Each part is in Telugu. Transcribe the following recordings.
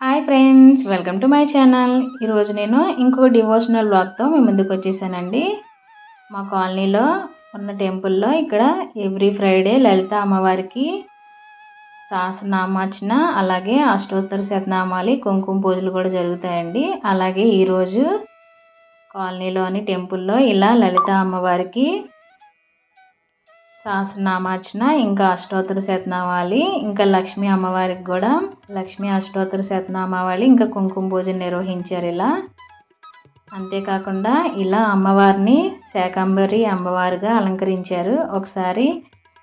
Hi friends welcome to my channel. ఈరోజు నేను ఇంకో డివోషనల్ బ్లాగ్తో మీ ముందుకు వచ్చేసానండి. మా కాలనీలో ఉన్న టెంపుల్లో ఇక్కడ ఎవ్రీ ఫ్రైడే లలిత అమ్మవారికి సహస్రనామార్చన అలాగే అష్టోత్తర శతనామాలి కుంకుమ పూజలు కూడా జరుగుతాయండి. అలాగే ఈరోజు కాలనీలోని టెంపుల్లో ఇలా లలిత అమ్మవారికి సహస్రనామార్చన ఇంకా అష్టోత్తర శతనామావళి ఇంకా లక్ష్మీ అమ్మవారికి కూడా లక్ష్మీ అష్టోత్తర శతనామావళి ఇంకా కుంకుమ పూజ నిర్వహించారు ఇలా. అంతేకాకుండా ఇలా అమ్మవారిని శాకంబరి అమ్మవారిగా అలంకరించారు. ఒకసారి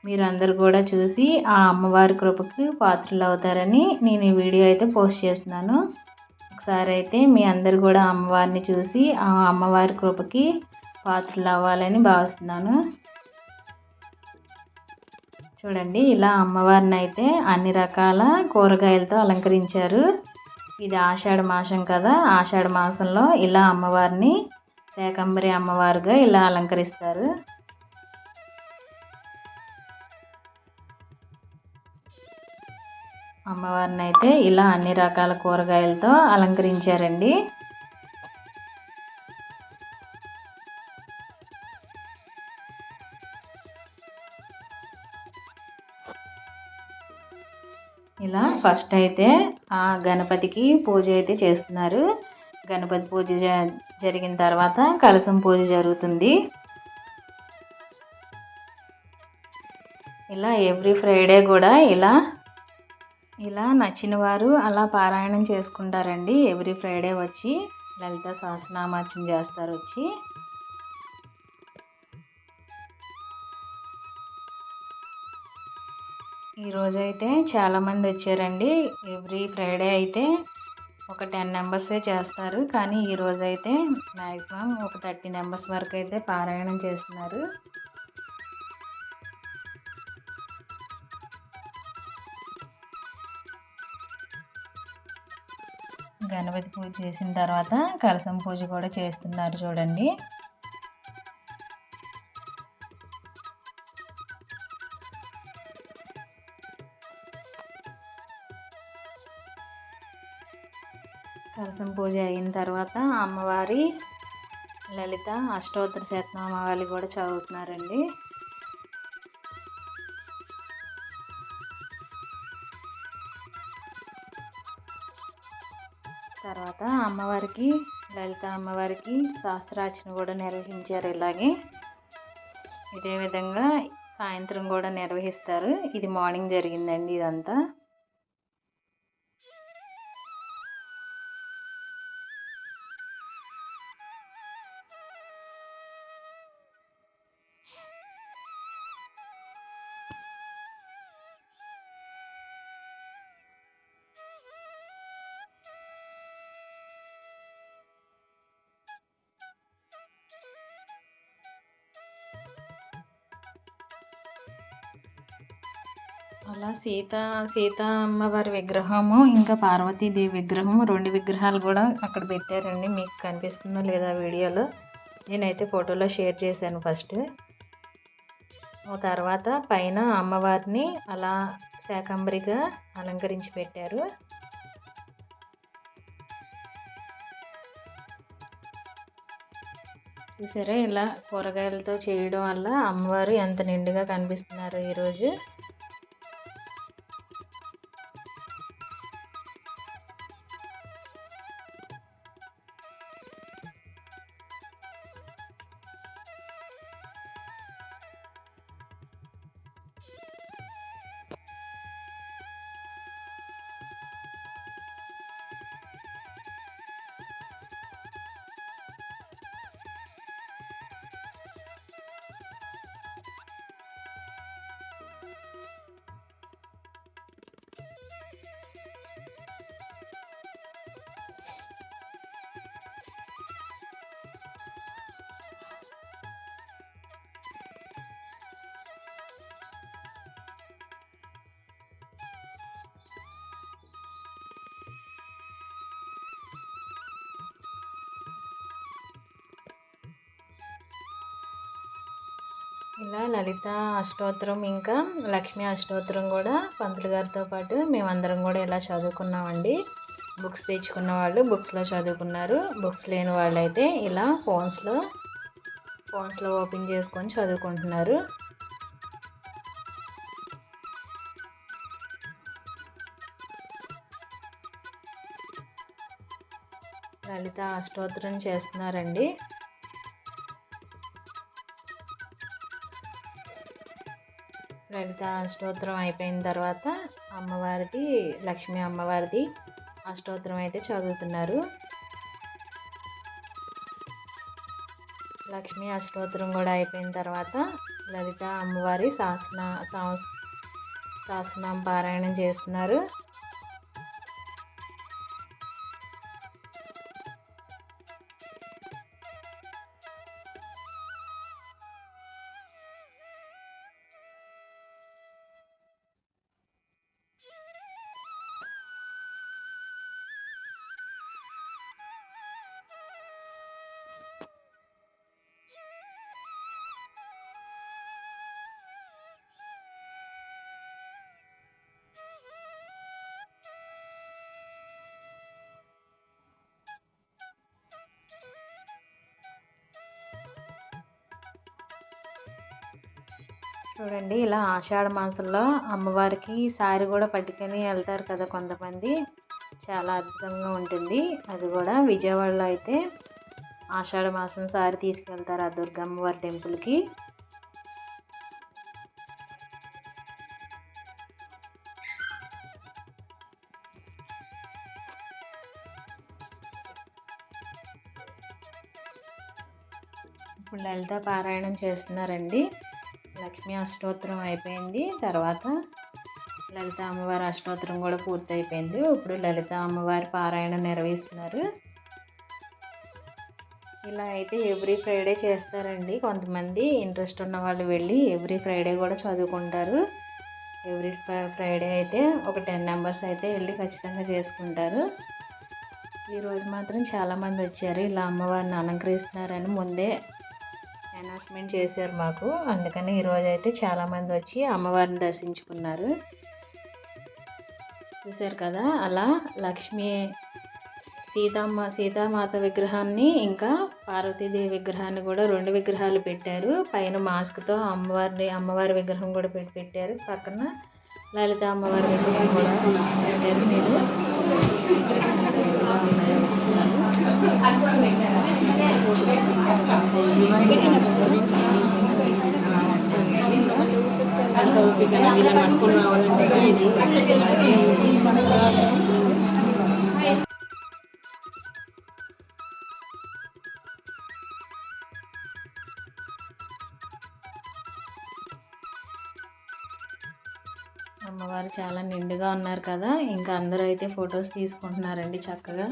మీరందరూ కూడా చూసి ఆ అమ్మవారి కృపకి పాత్రలు అవుతారని నేను ఈ వీడియో అయితే పోస్ట్ చేస్తున్నాను. ఒకసారి అయితే మీ అందరు కూడా అమ్మవారిని చూసి ఆ అమ్మవారి కృపకి పాత్రలు అవ్వాలని భావిస్తున్నాను. చూడండి ఇలా అమ్మవారిని అయితే అన్ని రకాల కూరగాయలతో అలంకరించారు. ఇది ఆషాఢ మాసం కదా ఆషాఢ మాసంలో ఇలా అమ్మవారిని శాకంబరి అమ్మవారుగా ఇలా అలంకరిస్తారు. అమ్మవారిని అయితే ఇలా అన్ని రకాల కూరగాయలతో అలంకరించారండి. ఇలా ఫస్ట్ అయితే ఆ గణపతికి పూజ అయితే చేస్తున్నారు. గణపతి పూజ జరిగిన తర్వాత కలసం పూజ జరుగుతుంది. ఇలా ఎవ్రీ ఫ్రైడే కూడా ఇలా ఇలా నచ్చిన వారు అలా పారాయణం చేసుకుంటారండి. ఎవ్రీ ఫ్రైడే వచ్చి లలిత సహస్రనామార్చన చేస్తారు వచ్చి. ఈరోజైతే చాలామంది వచ్చారండి. ఎవ్రీ ఫ్రైడే అయితే ఒక టెన్ మెంబర్సే చేస్తారు. కానీ ఈరోజు అయితే మ్యాక్సిమం ఒక థర్టీ మెంబర్స్ వరకు అయితే పారాయణం చేస్తున్నారు. గణపతి పూజ చేసిన తర్వాత కలసం పూజ కూడా చేస్తున్నారు చూడండి. కలసం పూజ అయిన తర్వాత అమ్మవారి లలిత అష్టోత్తర శతనామావళి కూడా చదువుతున్నారండి. తర్వాత అమ్మవారికి లలిత అమ్మవారికి శాస్త్రార్చన కూడా నిర్వహించారు ఇలాగే. ఇదే విధంగా సాయంత్రం కూడా నిర్వహిస్తారు. ఇది మార్నింగ్ జరిగిందండి ఇదంతా. అలా సీత సీత అమ్మవారి విగ్రహము ఇంకా పార్వతీదేవి విగ్రహము రెండు విగ్రహాలు కూడా అక్కడ పెట్టారండి. మీకు కనిపిస్తుందో లేదా వీడియోలో. నేనైతే ఫోటోలో షేర్ చేశాను ఫస్ట్. తర్వాత పైన అమ్మవారిని అలా శాకంబరిగా అలంకరించి పెట్టారు. చూసారా? ఇలా కూరగాయలతో చేయడం వల్ల అమ్మవారు ఎంత నిండుగా కనిపిస్తున్నారు ఈరోజు. ఇలా లలిత అష్టోత్తరం ఇంకా లక్ష్మీ అష్టోత్తరం కూడా పంతులు గారితో పాటు మేమందరం కూడా ఇలా చదువుకున్నామండి. బుక్స్ తెచ్చుకున్న వాళ్ళు బుక్స్లో చదువుకున్నారు. బుక్స్ లేని వాళ్ళు అయితే ఇలా ఫోన్స్లో ఫోన్స్లో ఓపెన్ చేసుకొని చదువుకుంటున్నారు. లలిత అష్టోత్తరం చేస్తున్నారండి. లలిత అష్టోత్తరం అయిపోయిన తర్వాత అమ్మవారిది లక్ష్మీ అమ్మవారిది అష్టోత్తరం అయితే చదువుతున్నారు. లక్ష్మీ అష్టోత్తరం కూడా అయిపోయిన తర్వాత లలిత అమ్మవారి శాసన శాసనం పారాయణం చేస్తున్నారు. చూడండి ఇలా ఆషాఢ మాసంలో అమ్మవారికి సారి కూడా పట్టుకొని వెళ్తారు కదా కొంతమంది. చాలా అద్భుతంగా ఉంటుంది. అది కూడా విజయవాడలో అయితే ఆషాఢ మాసం సారి తీసుకెళ్తారు ఆ దుర్గమ్మవారి టెంపుల్కి. ఇప్పుడు లలిత పారాయణం చేస్తున్నారండి. లక్ష్మీ అష్టోత్తరం అయిపోయింది. తర్వాత లలిత అమ్మవారి అష్టోత్తరం కూడా పూర్తయిపోయింది. ఇప్పుడు లలిత అమ్మవారి పారాయణ నిర్వహిస్తున్నారు. ఇలా అయితే ఎవ్రీ ఫ్రైడే చేస్తారండి. కొంతమంది ఇంట్రెస్ట్ ఉన్న వాళ్ళు వెళ్ళి ఎవ్రీ ఫ్రైడే కూడా చదువుకుంటారు. ఎవ్రీ ఫ్రైడే అయితే ఒక టెన్ మెంబర్స్ అయితే వెళ్ళి ఖచ్చితంగా చేసుకుంటారు. ఈరోజు మాత్రం చాలామంది వచ్చారు. ఇలా అమ్మవారిని అలంకరిస్తున్నారని ముందే అనౌన్స్మెంట్ చేశారు మాకు. అందుకని ఈరోజు అయితే చాలామంది వచ్చి అమ్మవారిని దర్శించుకున్నారు. చూశారు కదా అలా లక్ష్మీ సీతమ్మ సీతామాత విగ్రహాన్ని ఇంకా పార్వతీదేవి విగ్రహాన్ని కూడా రెండు విగ్రహాలు పెట్టారు. పైన మాస్క్తో అమ్మవారిని అమ్మవారి విగ్రహం కూడా పెట్టి పెట్టారు. పక్కన లలిత అమ్మవారి విగ్రహం కూడా పెట్టారు మీరు. అమ్మవారు చాలా నిండుగా ఉన్నారు కదా ఇంకా అందరూ అయితే ఫొటోస్ తీసుకుంటున్నారండి చక్కగా.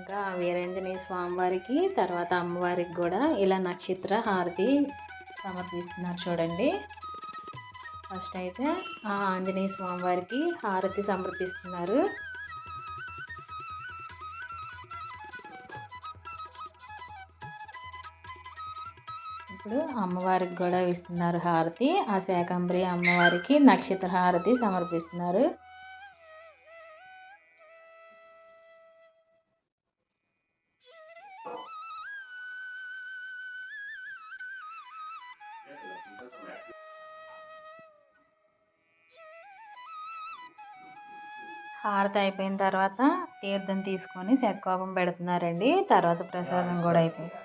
ఇంకా వీరేంజనేయ స్వామివారికి తర్వాత అమ్మవారికి కూడా ఇలా నక్షత్ర హారతి సమర్పిస్తున్నారు చూడండి. ఫస్ట్ అయితే ఆ ఆంజనేయ స్వామివారికి హారతి సమర్పిస్తున్నారు. ఇప్పుడు అమ్మవారికి కూడా ఇస్తున్నారు హారతి. ఆ శాకంబరి అమ్మవారికి నక్షత్ర హారతి సమర్పిస్తున్నారు. హారతి అయిపోయిన తర్వాత తీర్థం తీసుకొని శతకోపం పెడుతున్నారండి. తర్వాత ప్రసాదం కూడా అయిపోయింది.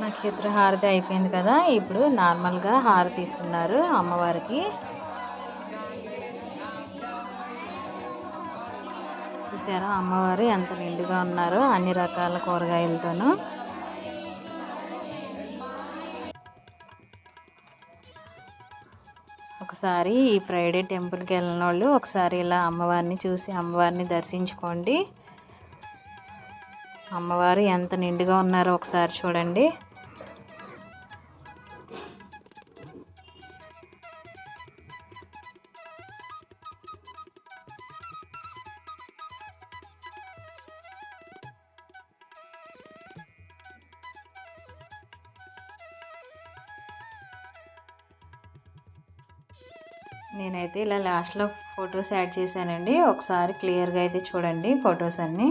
నక్షత్ర హారతి అయిపోయింది కదా ఇప్పుడు నార్మల్గా హారతి ఇస్తున్నారు అమ్మవారికి. చూసారా అమ్మవారు ఎంత నిండుగా ఉన్నారో అన్ని రకాల కూరగాయలతోనూ. ఒకసారి ఈ ఫ్రైడే టెంపుల్కి వెళ్ళిన వాళ్ళు ఒకసారి ఇలా అమ్మవారిని చూసి అమ్మవారిని దర్శించుకోండి. అమ్మవారు ఎంత నిండుగా ఉన్నారో ఒకసారి చూడండి. నేనైతే ఇలా లాస్ట్లో ఫొటోస్ యాడ్ చేశానండి. ఒకసారి క్లియర్గా అయితే చూడండి ఫొటోస్ అన్నీ.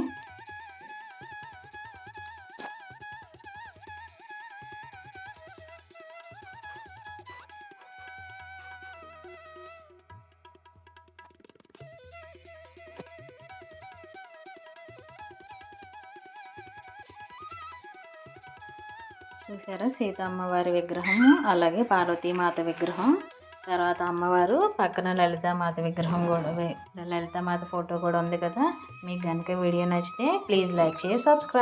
చూసారా? సీతమ్మ వారి విగ్రహం అలాగే పార్వతీమాత విగ్రహం. తర్వాత అమ్మవారు పక్కన లలితామాత విగ్రహం కూడా లలితామాత ఫోటో కూడా ఉంది కదా. మీకు కనుక వీడియో నచ్చితే ప్లీజ్ లైక్ చేసి సబ్స్క్రైబ్